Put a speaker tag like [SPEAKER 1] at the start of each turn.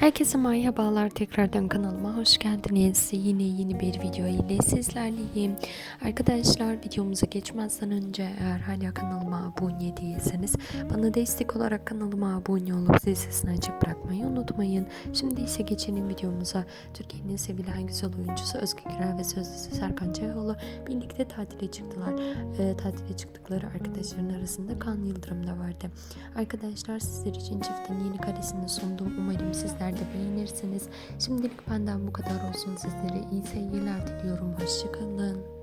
[SPEAKER 1] Herkese merhabalar tekrardan kanalıma hoş geldiniz. Yine yeni bir video ile sizlerleyim. Arkadaşlar videomuza geçmezden önce eğer hala kanalıma abone değilseniz bana destek olarak kanalıma abone olup zil sesini açıp bırakmayı unutmayın. Şimdi ise geçelim videomuza. Türkiye'nin sevilen güzel oyuncusu Özge Gürel ve sözlüsü Serkan Çayoğlu birlikte tatile çıktılar. Ee, tatile çıktıkları arkadaşların arasında Kaan Yıldırım da vardı. Arkadaşlar sizler için çiftin yeni karesini sundum. Umarım sizler de beğenirsiniz. Şimdilik benden bu kadar olsun. Sizlere iyi seyirler diliyorum. Hoşçakalın.